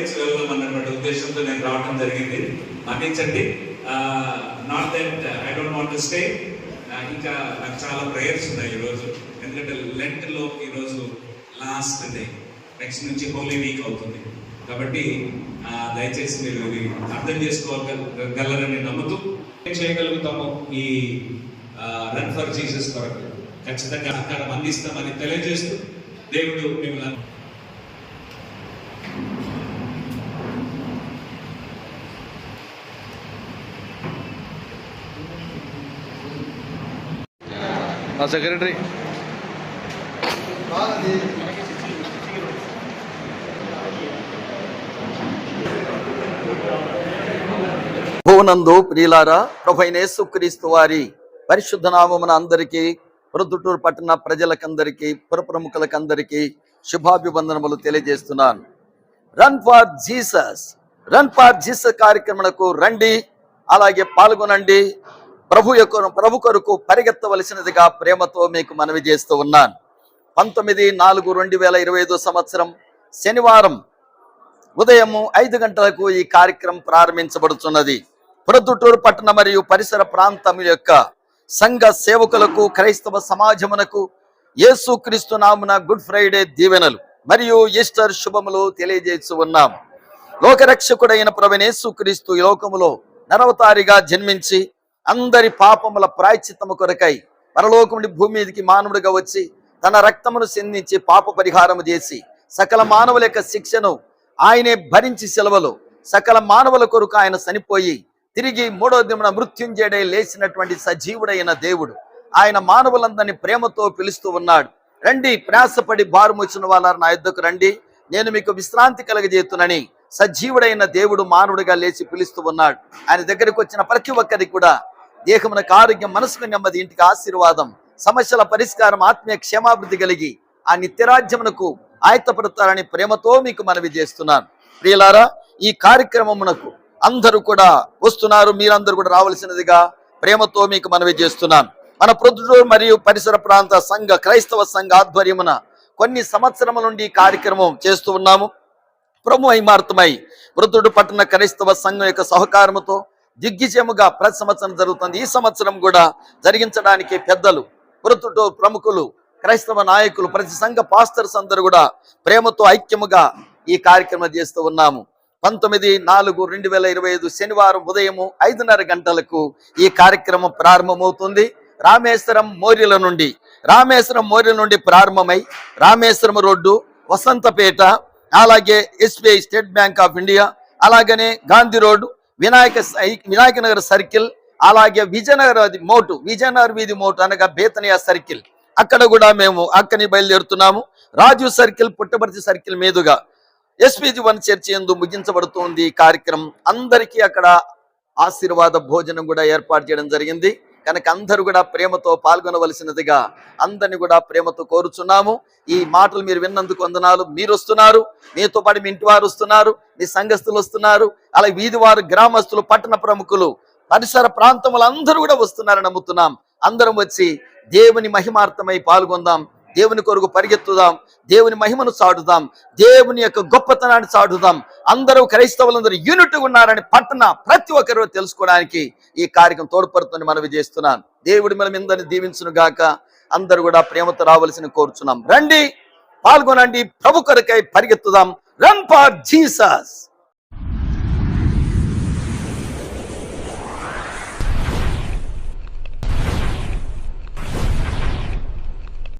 పరిగెత్తి వెళ్దాం అన్నటువంటి ఉద్దేశంతో నేను రావడం జరిగింది. మన్నించండి. Not that I don't want to stay ఇంకా నాకు చాలా ప్రేయర్స్ ఉన్నాయి ఈరోజు ఎందుకంటే లెంట్లో ఈరోజు లాస్ట్ డే నెక్స్ట్ నుంచి హోలీ వీక్ అవుతుంది. కాబట్టి దయచేసి మీరు ఇది అర్థం చేసుకోగలరని నమ్ముతూ ఏం చేయగలుగుతాము ఈ రన్ ఫర్ జీసస్ కొరకు? ఖచ్చితంగా సహకారం అందిస్తామని తెలియజేస్తూ దేవుడు మిమ్మల్ని మా సెక్రటరీ భువనందు ప్రియులారా ప్రభైనేసు క్రీస్తు వారి పరిశుద్ధ నామమున అందరికీ ప్రొద్దుటూరు పట్టణ ప్రజలకందరికీ పురప్రముఖులకందరికీ శుభాభివందనములు తెలియజేస్తున్నాను. Run for Jesus run for Jesus కార్యక్రమాలకు రండి అలాగే పాల్గొనండి. ప్రభు యొక్క ప్రభు కొరకు పరిగెత్తవలసినదిగా ప్రేమతో మీకు మనవి చేస్తూ ఉన్నాను. పంతొమ్మిది నాలుగు రెండు వేల ఇరవై ఐదు సంవత్సరం శనివారం ఉదయము ఐదు గంటలకు ఈ కార్యక్రమం ప్రారంభించబడుతున్నది. ప్రొద్దుటూరు పట్టణ మరియు పరిసర ప్రాంతం యొక్క సంఘ సేవకులకు క్రైస్తవ సమాజమునకు యేసుక్రీస్తు నామున గుడ్ ఫ్రైడే దీవెనలు మరియు ఈస్టర్ శుభములు తెలియజేస్తూ ఉన్నాం. లోకరక్షకుడైన ప్రవణేసుక్రీస్తు ఈ లోకములో నరవతారిగా జన్మించి అందరి పాపముల ప్రాయచిత్తము కొరకై పరలోకముడి భూమి మీదకి మానవుడిగా వచ్చి తన రక్తమును సిందించి పాప పరిహారము చేసి సకల మానవుల యొక్క శిక్షను ఆయనే భరించి సెలవులు. సకల మానవుల కొరకు ఆయన చనిపోయి తిరిగి మూడో దిమున మృత్యుంజయుడై లేచినటువంటి సజీవుడైన దేవుడు. ఆయన మానవులందరినీ ప్రేమతో పిలుస్తూ ఉన్నాడు. రండి ప్రయాసపడి భారమొచ్చిన వాళ్ళ నా యుద్ధకు రండి. నేను మీకు విశ్రాంతి కలగజేతునని సజీవుడైన దేవుడు మానవుడిగా లేచి పిలుస్తూ ఉన్నాడు. ఆయన దగ్గరికి వచ్చిన ప్రతి ఒక్కరికి కూడా దేహమునకు ఆరోగ్యం మనసుకు నెమ్మది ఇంటికి ఆశీర్వాదం. సమస్యల పరిష్కారం ఆత్మీయ క్షేమాభివృద్ధి కలిగి ఆ నిత్యరాజ్యమునకు ఆయత్తపడతారని ప్రేమతో మీకు మనవి చేస్తున్నాను. ప్రియులారా ఈ కార్యక్రమమునకు అందరూ కూడా వస్తున్నారు మీరందరూ కూడా రావాల్సినదిగా ప్రేమతో మీకు మనవి చేస్తున్నాను. మన ప్రొద్దుటూరు మరియు పరిసర ప్రాంత సంఘ క్రైస్తవ సంఘ ఆధ్వర్యమున కొన్ని సంవత్సరముల నుండి ఈ కార్యక్రమం చేస్తూ ఉన్నాము. ప్రభు మహిమార్థమై వృద్ధుడు పట్టణ క్రైస్తవ సంఘం యొక్క సహకారముతో దిగ్విజయముగా ప్రతి సంవత్సరం జరుగుతుంది. ఈ సంవత్సరం కూడా జరిగించడానికి పెద్దలు వృద్ధుడు ప్రముఖులు క్రైస్తవ నాయకులు ప్రతి సంఘ పాస్టర్స్ అందరూ కూడా ప్రేమతో ఐక్యముగా ఈ కార్యక్రమం చేస్తూ ఉన్నాము. పంతొమ్మిది నాలుగు రెండు వేల ఇరవై ఐదు శనివారం ఉదయము ఐదున్నర గంటలకు ఈ కార్యక్రమం ప్రారంభమవుతుంది. రామేశ్వరం మోర్యుల నుండి రామేశ్వరం మోర్యుల నుండి ప్రారంభమై రామేశ్వరం రోడ్డు వసంతపేట అలాగే SBI State Bank of India అలాగనే గాంధీ రోడ్డు వినాయక సై- వినాయక నగర్ సర్కిల్ అలాగే విజయనగర్ మోటు విజయనగర్ వీధి మోటు అనగా బేతనియా సర్కిల్. అక్కడ కూడా మేము అక్కని బయలుదేరుతున్నాము. రాజు సర్కిల్ పుట్టపర్తి సర్కిల్ మీదుగా ఎస్పీజీ వన్ చర్చి ఎందు ముగించబడుతోంది కార్యక్రమం. అందరికీ అక్కడ ఆశీర్వాద భోజనం కూడా ఏర్పాటు చేయడం జరిగింది. కనుక అందరూ కూడా ప్రేమతో పాల్గొనవలసినదిగా అందరిని కూడా ప్రేమతో కోరుచున్నాము. ఈ మాటలు మీరు విన్నందుకు వందనాలు. మీరు వస్తున్నారు మీతో పాటు మీ ఇంటి వారు వస్తున్నారు మీ సంఘస్థులు వస్తున్నారు. అలాగే వీధి వారు గ్రామస్తులు పట్టణ ప్రముఖులు పరిసర ప్రాంతములు అందరూ కూడా వస్తున్నారని నమ్ముతున్నాం. అందరం వచ్చి దేవుని మహిమార్థమై పాల్గొందాం దేవుని కొరకు పరిగెత్తుదాం దేవుని మహిమను చాటుదాం దేవుని యొక్క గొప్పతనాన్ని చాటుదాం. అందరూ క్రైస్తవులందరూ యూనిట్ ఉన్నారని పట్టణ ప్రతి ఒక్కరు తెలుసుకోవడానికి ఈ కార్యక్రమం తోడ్పడుతుందని మనవి చేస్తున్నాను. దేవుడి మనం ఇందరిని దీవించును గాక. అందరూ కూడా ప్రేమతో రావాల్సిన కోరుచున్నాం. రండి పాల్గొనండి ప్రభు కొరకై పరిగెత్తుదాం. Run for Jesus.